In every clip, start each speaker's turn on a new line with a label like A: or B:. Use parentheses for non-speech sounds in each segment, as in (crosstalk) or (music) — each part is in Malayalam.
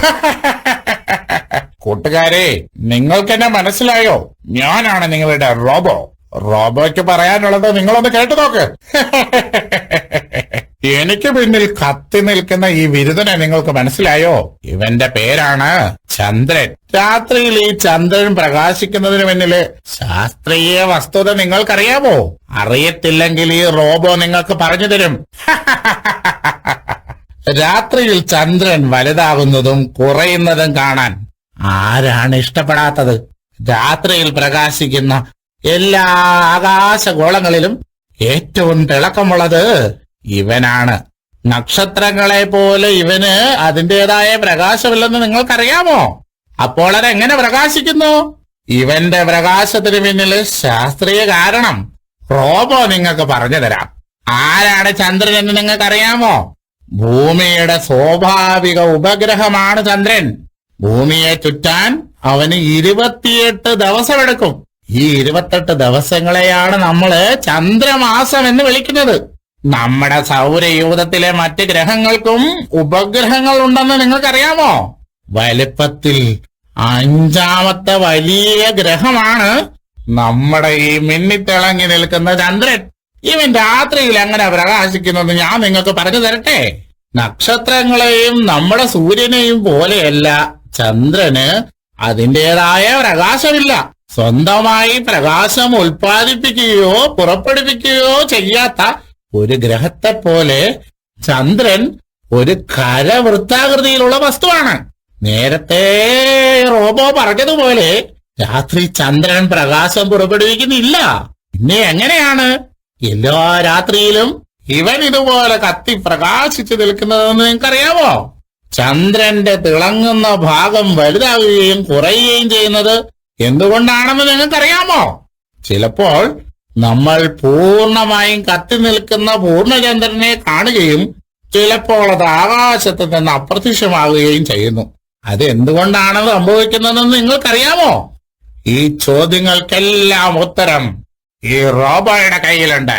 A: (laughs) കൂട്ടുകാരെ നിങ്ങൾക്ക് എന്നെ മനസ്സിലായോ? ഞാനാണ് നിങ്ങളുടെ റോബോ. റോബോയ്ക്ക് പറയാനുള്ളത് നിങ്ങളൊന്ന് കേട്ടു നോക്ക്. (laughs) എനിക്ക് പിന്നിൽ കത്തി നിൽക്കുന്ന ഈ വിരുദനെ നിങ്ങൾക്ക് മനസ്സിലായോ? ഇവന്റെ പേരാണ് ചന്ദ്രൻ. രാത്രിയിൽ ഈ ചന്ദ്രൻ പ്രകാശിക്കുന്നതിന് പിന്നിൽ ശാസ്ത്രീയ വസ്തുത നിങ്ങൾക്കറിയാമോ? അറിയത്തില്ലെങ്കിൽ ഈ റോബോ നിങ്ങൾക്ക് പറഞ്ഞു തരും. (laughs) രാത്രിയിൽ ചന്ദ്രൻ വലുതാകുന്നതും കുറയുന്നതും കാണാൻ ആരാണ് ഇഷ്ടപ്പെടാത്തത്? രാത്രിയിൽ പ്രകാശിക്കുന്ന എല്ലാ ആകാശഗോളങ്ങളിലും ഏറ്റവും തിളക്കമുള്ളത് ഇവനാണ്. നക്ഷത്രങ്ങളെ പോലെ ഇവന് അതിന്റെതായ പ്രകാശമില്ലെന്ന് നിങ്ങൾക്കറിയാമോ? അപ്പോൾ അതെങ്ങനെ പ്രകാശിക്കുന്നു? ഇവന്റെ പ്രകാശത്തിന് പിന്നിൽ ശാസ്ത്രീയ കാരണം റോബോ നിങ്ങൾക്ക് പറഞ്ഞു തരാം. ആരാണ് ചന്ദ്രൻ എന്ന് നിങ്ങൾക്കറിയാമോ? ഭൂമിയുടെ സ്വാഭാവിക ഉപഗ്രഹമാണ് ചന്ദ്രൻ. ഭൂമിയെ ചുറ്റാൻ അവന് ഇരുപത്തിയെട്ട് ദിവസമെടുക്കും. ഈ ഇരുപത്തെട്ട് ദിവസങ്ങളെയാണ് നമ്മൾ ചന്ദ്രമാസം എന്ന് വിളിക്കുന്നത്. നമ്മുടെ സൗരയൂഥത്തിലെ മറ്റ് ഗ്രഹങ്ങൾക്കും ഉപഗ്രഹങ്ങൾ ഉണ്ടെന്ന് നിങ്ങൾക്കറിയാമോ? വലിപ്പത്തിൽ അഞ്ചാമത്തെ വലിയ ഗ്രഹമാണ് നമ്മുടെ ഈ മിന്നിത്തിളങ്ങി നിൽക്കുന്ന ചന്ദ്രൻ. ഇവൻ രാത്രിയിൽ എങ്ങനെ പ്രകാശിക്കുന്നത് ഞാൻ നിങ്ങൾക്ക് പറഞ്ഞു തരട്ടെ? നക്ഷത്രങ്ങളെയും നമ്മുടെ സൂര്യനെയും പോലെയല്ല. ചന്ദ്രന് അതിന്റെതായ പ്രകാശമില്ല. സ്വന്തമായി പ്രകാശം ഉൽപ്പാദിപ്പിക്കുകയോ പുറപ്പെടുവിക്കുകയോ ചെയ്യാത്ത ഒരു ഗ്രഹത്തെ പോലെ ചന്ദ്രൻ ഒരു കരവൃത്താകൃതിയിലുള്ള വസ്തുവാണ്. നേരത്തെ റോബോ പറഞ്ഞതുപോലെ രാത്രി ചന്ദ്രൻ പ്രകാശം പുറപ്പെടുവിക്കുന്നില്ല. പിന്നെ എങ്ങനെയാണ്? എല്ലാ രാത്രിയിലും? ഇവൻ ഇതുപോലെ കത്തി പ്രകാശിച്ചു നിൽക്കുന്നതെന്ന് നിങ്ങൾക്കറിയാമോ? ചന്ദ്രന്റെ തിളങ്ങുന്ന ഭാഗം വലുതാവുകയും കുറയുകയും ചെയ്യുന്നത് എന്തുകൊണ്ടാണെന്ന് നിങ്ങൾക്കറിയാമോ? ചിലപ്പോൾ നമ്മൾ പൂർണമായും കത്തി നിൽക്കുന്ന പൂർണചന്ദ്രനെ കാണുകയും ചിലപ്പോൾ അത് ആകാശത്ത് നിന്ന് അപ്രത്യക്ഷമാവുകയും ചെയ്യുന്നു. അത് എന്തുകൊണ്ടാണ് സംഭവിക്കുന്നതെന്ന് നിങ്ങൾക്കറിയാമോ? ഈ ചോദ്യങ്ങൾക്കെല്ലാം ഉത്തരം ഈ റോബോയുടെ കയ്യിലുണ്ട്.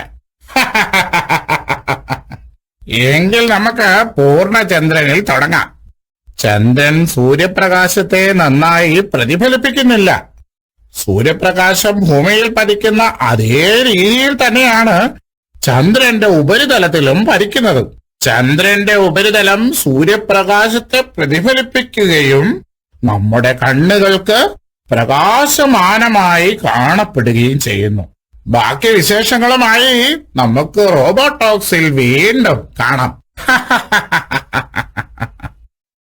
A: എങ്കിൽ നമുക്ക് പൂർണചന്ദ്രനിൽ തുടങ്ങാം. ചന്ദ്രൻ സൂര്യപ്രകാശത്തെ നന്നായി പ്രതിഫലിപ്പിക്കുന്നില്ല. സൂര്യപ്രകാശം ഭൂമിയിൽ പതിക്കുന്ന അതേ രീതിയിൽ തന്നെയാണ് ചന്ദ്രന്റെ ഉപരിതലത്തിലും പതിക്കുന്നത്. ചന്ദ്രന്റെ ഉപരിതലം സൂര്യപ്രകാശത്തെ പ്രതിഫലിപ്പിക്കുകയും നമ്മുടെ കണ്ണുകൾക്ക് പ്രകാശമാനമായി കാണപ്പെടുകയും ചെയ്യുന്നു. ബാക്കി വിശേഷങ്ങളുമായി നമുക്ക് റോബോട്ടോക്സിൽ വീണ്ടും കാണാം. (laughs)